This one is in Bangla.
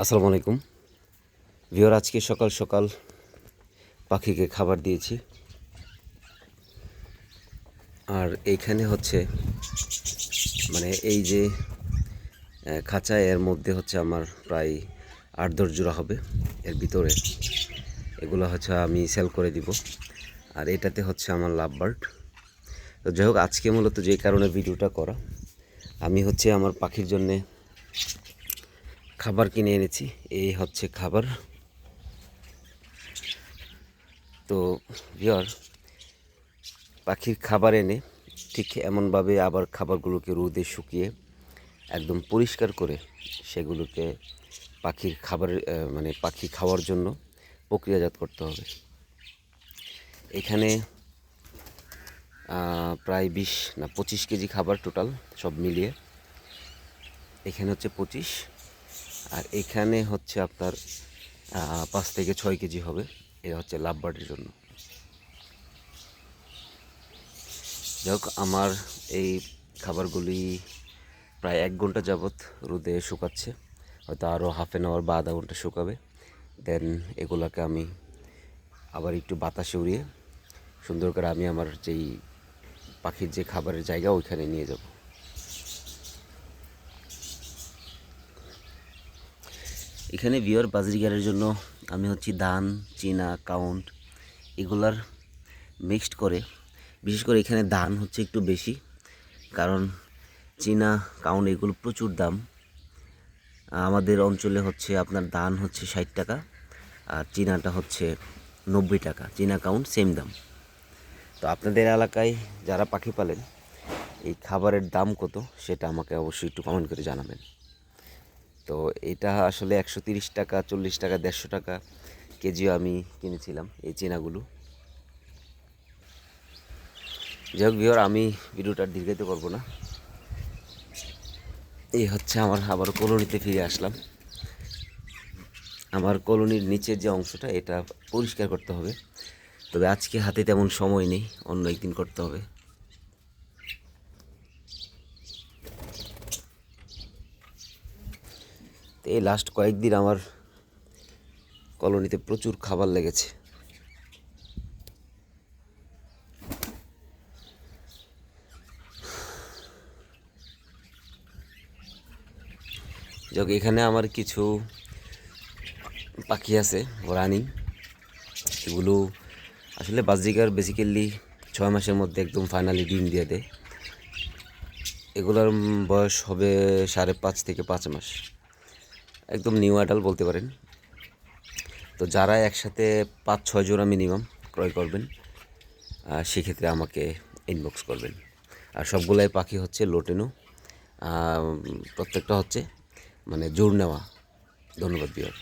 আসসালামু আলাইকুম। ভিওর আজকে সকাল সকাল পাখিকে খাবার দিয়েছি। আর এইখানে হচ্ছে মানে এই যে খাঁচা, এর মধ্যে হচ্ছে আমার প্রায় আট দশ জোড়া হবে। এর ভিতরে এগুলো হচ্ছে আমি সেল করে দিব। আর এটাতে হচ্ছে আমার লাভ বার্ড তো যাই হোক, আজকে মূলত যে কারণে ভিডিওটা করা, আমি হচ্ছে আমার পাখির জন্যে খাবার কিনে এনেছি। এই হচ্ছে খাবার। তো ভিওর পাখির খাবার এনে ঠিক এমনভাবে আবার খাবারগুলোকে রোদে শুকিয়ে একদম পরিষ্কার করে সেগুলোকে পাখির খাবার মানে পাখি খাওয়ার জন্য প্রক্রিয়াজাত করতে হবে। এখানে প্রায় বিশ না পঁচিশ কেজি খাবার টোটাল সব মিলিয়ে। এখানে হচ্ছে পঁচিশ। আর এখানে হচ্ছে আপনার পাঁচ থেকে ছয় কেজি হবে। এটা হচ্ছে লাভবার্ডের জন্য। যাই হোক, আমার এই খাবারগুলি প্রায় এক ঘণ্টা যাবৎ রোদে শুকাচ্ছে। হয়তো আরও হাফ অ্যান আওয়ার বা আধা ঘণ্টা শুকাবে। দেন এগুলাকে আমি আবার একটু বাতাসে উড়িয়ে সুন্দর করে আমি আমার যেই পাখির যে খাবারের জায়গা, ওইখানে নিয়ে যাব। এখানে বিয়ার বাজরিগারের জন্য আমি হচ্ছি ধান চীনা কাউন্ট এগুলার মিক্সড করে। বিশেষ করে এখানে ধান হচ্ছে একটু বেশি, কারণ চীনা কাউন্ট এগুলো প্রচুর দাম। আমাদের অঞ্চলে হচ্ছে আপনার ধান হচ্ছে ষাট টাকা আর চীনাটা হচ্ছে নব্বই টাকা। চীনা কাউন্ট সেম দাম। তো আপনাদের এলাকায় যারা পাখি পালেন, এই খাবারের দাম কত সেটা আমাকে অবশ্যই একটু কমেন্ট করে জানাবেন। তো এটা আসলে একশো তিরিশ টাকা, চল্লিশ টাকা, দেড়শো টাকা কেজিও আমি কিনেছিলাম এই চেনাগুলো। যাই হোক বিহর আমি ভিডিওটা দীর্ঘায়িত করব না। এই হচ্ছে আমার আবার কলোনিতে ফিরে আসলাম। আমার কলোনির নিচের যে অংশটা, এটা পরিষ্কার করতে হবে। তবে আজকে হাতে তেমন সময় নেই, অন্য একদিন করতে হবে। তো এই লাস্ট কয়েকদিন আমার কলোনিতে প্রচুর খাবার লেগেছে। যাক, এখানে আমার কিছু পাখি আছে, রানিং। এগুলো আসলে বাজরিকার বেসিক্যালি ছয় মাসের মধ্যে একদম ফাইনালি ডিম দিয়ে দেয়। এগুলোর বয়স হবে সাড়ে পাঁচ থেকে পাঁচ মাস। একদম নিউ অ্যাডাল বলতে পারেন। তো যারা একসাথে পাঁচ ছয় জোড়া মিনিমাম ক্রয় করবেন সেক্ষেত্রে আমাকে ইনবক্স করবেন। আর সবগুলাই পাখি হচ্ছে লোটেনো প্রত্যেকটা হচ্ছে মানে জোর নেওয়া। ধন্যবাদ বিয়ার